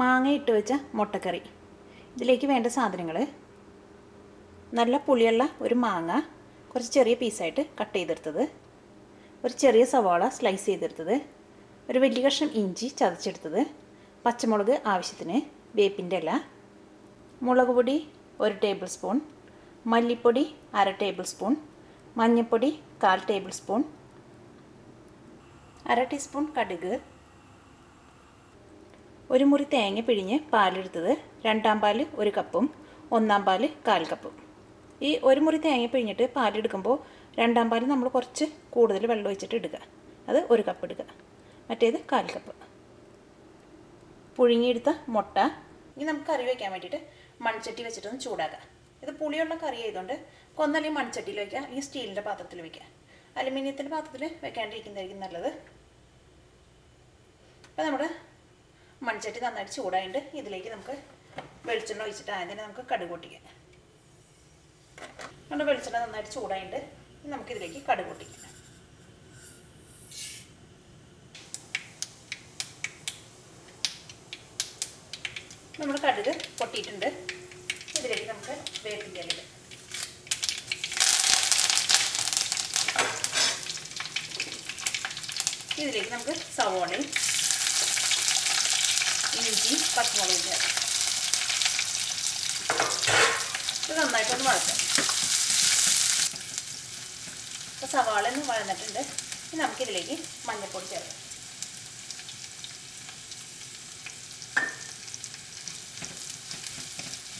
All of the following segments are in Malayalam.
മാങ്ങ ഇട്ട് വെച്ച മുട്ടക്കറി. ഇതിലേക്ക് വേണ്ട സാധനങ്ങൾ നല്ല പുളിയുള്ള ഒരു മാങ്ങ കുറച്ച് ചെറിയ പീസായിട്ട് കട്ട് ചെയ്തെടുത്തത്. ഒരു ചെറിയ സവാള സ്ലൈസ് ചെയ്തെടുത്തത്. ഒരു വലിയ കഷ്ണം ഇഞ്ചി ചതച്ചെടുത്തത്. പച്ചമുളക് ആവശ്യത്തിന് വേപ്പിന്റെ ഇല മുളക് പൊടി ഒരു ടേബിൾ സ്പൂൺ മല്ലിപ്പൊടി അര ടേബിൾ സ്പൂൺ മഞ്ഞൾപ്പൊടി കാൽ ടേബിൾ സ്പൂൺ അര ടീസ്പൂൺ കടുക് ഒരു മുറി തേങ്ങ പിഴിഞ്ഞ് പാലെടുത്തത് രണ്ടാം പാൽ ഒരു കപ്പും ഒന്നാം പാൽ കാൽ കപ്പും. ഈ ഒരു മുറി തേങ്ങ പിഴിഞ്ഞിട്ട് പാലെടുക്കുമ്പോൾ രണ്ടാം പാൽ നമ്മൾ കുറച്ച് കൂടുതൽ വെള്ളം ഒഴിച്ചിട്ട് എടുക്കുക അത് ഒരു കപ്പ് എടുക്കുക മറ്റേത് കാൽ കപ്പ്. പുഴുങ്ങിയെടുത്ത മുട്ട. ഇനി നമുക്ക് കറി വയ്ക്കാൻ വേണ്ടിയിട്ട് മൺചട്ടി വെച്ചിട്ടൊന്ന് ചൂടാക്കാം. ഇത് പുളിയുള്ള കറി ആയതുകൊണ്ട് കൊന്നല്ലേ മൺചട്ടിയിൽ വയ്ക്കുക അല്ലെങ്കിൽ സ്റ്റീലിന്റെ പാത്രത്തിൽ വയ്ക്കുക അലുമിനിയത്തിന്റെ പാത്രത്തിൽ വെക്കാണ്ടിരിക്കുന്നതായിരിക്കും നല്ലത്. അപ്പോൾ നമ്മുടെ മൺചട്ടി നന്നായിട്ട് ചൂടായിട്ട് ഇതിലേക്ക് നമുക്ക് വെളിച്ചെണ്ണ ഒഴിച്ചിട്ട് ആദ്യം നമുക്ക് കടുക് പൊട്ടിക്കാം. നമ്മുടെ വെളിച്ചെണ്ണ നന്നായിട്ട് ചൂടായിട്ട് നമുക്കിതിലേക്ക് കടുക് പൊട്ടിക്കാം. നമ്മൾ കടുക് പൊട്ടിയിട്ടുണ്ട്. ഇതിലേക്ക് നമുക്ക് വേപ്പിക്കാനിത് ഇതിലേക്ക് നമുക്ക് സവോളയും ഇഞ്ചി പച്ചമുളകും ചേർക്കാം ഇത് നന്നായിട്ടൊന്ന് വഴക്കാം ഇപ്പോൾ സവാള ഒന്ന് വഴന്നിട്ടുണ്ട്. ഇനി നമുക്കിതിലേക്ക് മഞ്ഞൾപ്പൊടി ചേർക്കാം.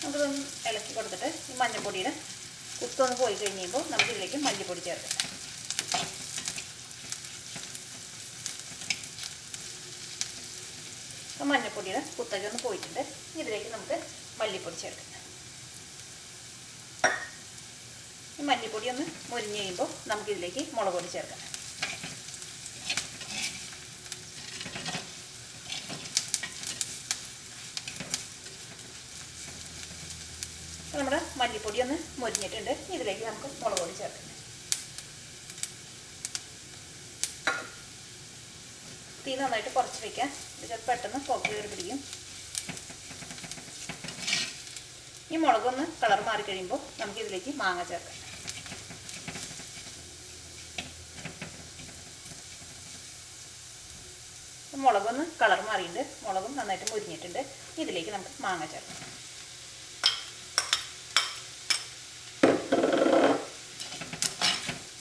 നമുക്കിതൊന്ന് ഇളക്കി കൊടുത്തിട്ട് ഈ മഞ്ഞൾപ്പൊടിയുടെ കുത്തൊന്ന് പോയി കഴിയുമ്പോൾ നമുക്കിതിലേക്ക് മല്ലിപ്പൊടി ചേർക്കാം. മഞ്ഞൾപ്പൊടിയുടെ കുത്തരി ഒന്ന് പോയിട്ടുണ്ട്. ഇതിലേക്ക് നമുക്ക് മല്ലിപ്പൊടി ചേർക്കാം. ഈ മല്ലിപ്പൊടി ഒന്ന് മുരിഞ്ഞ് കഴിയുമ്പോൾ നമുക്കിതിലേക്ക് മുളക് പൊടി ചേർക്കാം. നമ്മുടെ മല്ലിപ്പൊടി ഒന്ന് മുരിഞ്ഞിട്ടുണ്ട്. ഇതിലേക്ക് നമുക്ക് മുളക് പൊടി ചേർക്കാം. തീ നന്നായിട്ട് കുറച്ച് വയ്ക്കാം ഇത് പെട്ടെന്ന് പുക കയറി പിടിക്കും. ഈ മുളകൊന്ന് കളർ മാറി കഴിയുമ്പോൾ നമുക്ക് ഇതിലേക്ക് മാങ്ങ ചേർക്കാം. മുളകൊന്ന് കളർ മാറിയിട്ടുണ്ട്. മുളകും നന്നായിട്ട് മുരിഞ്ഞിട്ടുണ്ട്. ഇതിലേക്ക് നമുക്ക് മാങ്ങ ചേർക്കാം.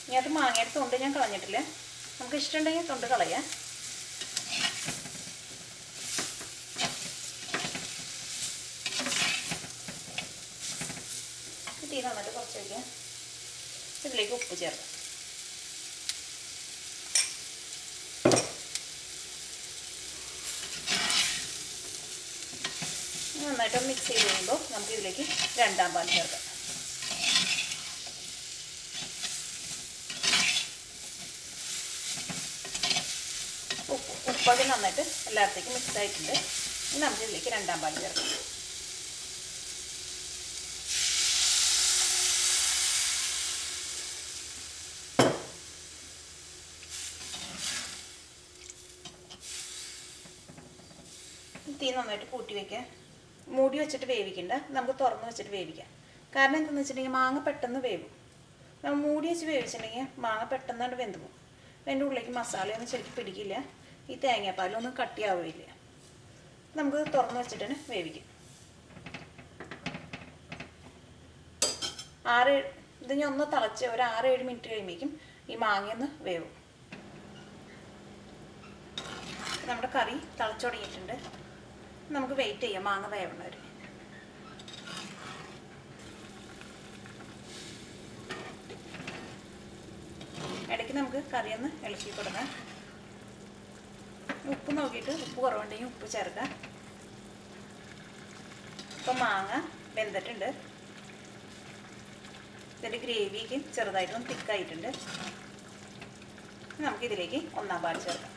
ഇനി അത് മാങ്ങയുടെ തൊണ്ട് ഞാൻ കളഞ്ഞിട്ടില്ല. നമുക്ക് ഇഷ്ടമുണ്ടെങ്കിൽ തൊണ്ട് കളയാം തീ നന്നായിട്ട് കുറച്ച് ഇതിലേക്ക് ഉപ്പ് ചേർക്കാം. നന്നായിട്ട് മിക്സ് ചെയ്ത് കഴിയുമ്പോൾ നമുക്ക് ഇതിലേക്ക് രണ്ടാം പാൽ ചേർക്കാം. ഉപ്പ് ഉപ്പൊക്കെ നന്നായിട്ട് എല്ലായിടത്തേക്കും മിക്സ് ആയിട്ടുണ്ട്. നമുക്ക് ഇതിലേക്ക് രണ്ടാം പാൽ ചേർക്കാം. തീ നന്നായിട്ട് കൂട്ടി വെക്കുക മൂടി വെച്ചിട്ട് വേവിക്കണ്ട. നമുക്ക് തുറന്ന് വെച്ചിട്ട് വേവിക്കാം. കാരണം എന്താണെന്ന് വെച്ചിട്ടുണ്ടെങ്കിൽ മാങ്ങ പെട്ടെന്ന് വേവും. നമ്മൾ മൂടി വെച്ച് വേവിച്ചിട്ടുണ്ടെങ്കിൽ മാങ്ങ പെട്ടെന്നാണ്ട് വെന്ത് പോകും. അതിന്റെ ഉള്ളിലേക്ക് മസാലയൊന്നും ശരിക്കും പിടിക്കില്ല. ഈ തേങ്ങാപ്പാലൊന്നും കട്ടിയാവില്ല നമുക്ക് തുറന്ന് വെച്ചിട്ട് തന്നെ വേവിക്കാം. ആറ് ഇത് ഞാൻ ഒന്ന് തിളച്ച് ഒരു ആറ് ഏഴ് മിനിറ്റ് കഴിയുമ്പോഴേക്കും ഈ മാങ്ങയൊന്ന് വേവും. നമ്മുടെ കറി തിളച്ചു തുടങ്ങിയിട്ടുണ്ട്. നമുക്ക് വെയിറ്റ് ചെയ്യാം. മാങ്ങ വേവണവർ ഇടയ്ക്ക് നമുക്ക് കറി ഒന്ന് ഇളക്കി കൊടുക്കാം. ഉപ്പ് നോക്കിയിട്ട് ഉപ്പ് കുറവുണ്ടെങ്കിൽ ഉപ്പ് ചേർക്കാം. ഇപ്പം മാങ്ങ വെന്തിട്ടുണ്ട്. ഇതിന്റെ ഗ്രേവിക്ക് ചെറുതായിട്ടൊന്ന് തിക്കായിട്ടുണ്ട് നമുക്കിതിലേക്ക് ഒന്നാം പാട് ചേർക്കാം.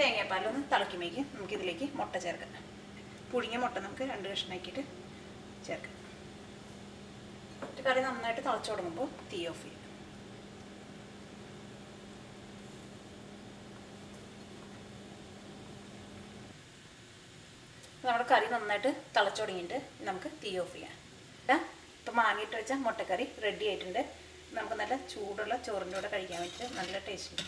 തേങ്ങാപ്പാലൊന്ന് നമുക്ക് നമുക്കിതിലേക്ക് മുട്ട ചേർക്കാം. പുഴുങ്ങിയ മുട്ട നമുക്ക് രണ്ട് കഷ്ണമാക്കിയിട്ട് ചേർക്കാം. എന്നിട്ട് കറി നന്നായിട്ട് തിളച്ചു തുടങ്ങുമ്പോൾ തീ ഓഫ് ചെയ്യും. നമ്മുടെ കറി നന്നായിട്ട് തിളച്ചു തുടങ്ങിയിട്ട് നമുക്ക് തീ ഓഫ് ചെയ്യാം. ഇപ്പം മാങ്ങിയിട്ട് വെച്ച മുട്ടക്കറി റെഡി ആയിട്ടുണ്ട്. നമുക്ക് നല്ല ചൂടുള്ള ചോറിന്റെ കൂടെ കഴിക്കാൻ വേണ്ടിയിട്ട് നല്ല ടേസ്റ്റ്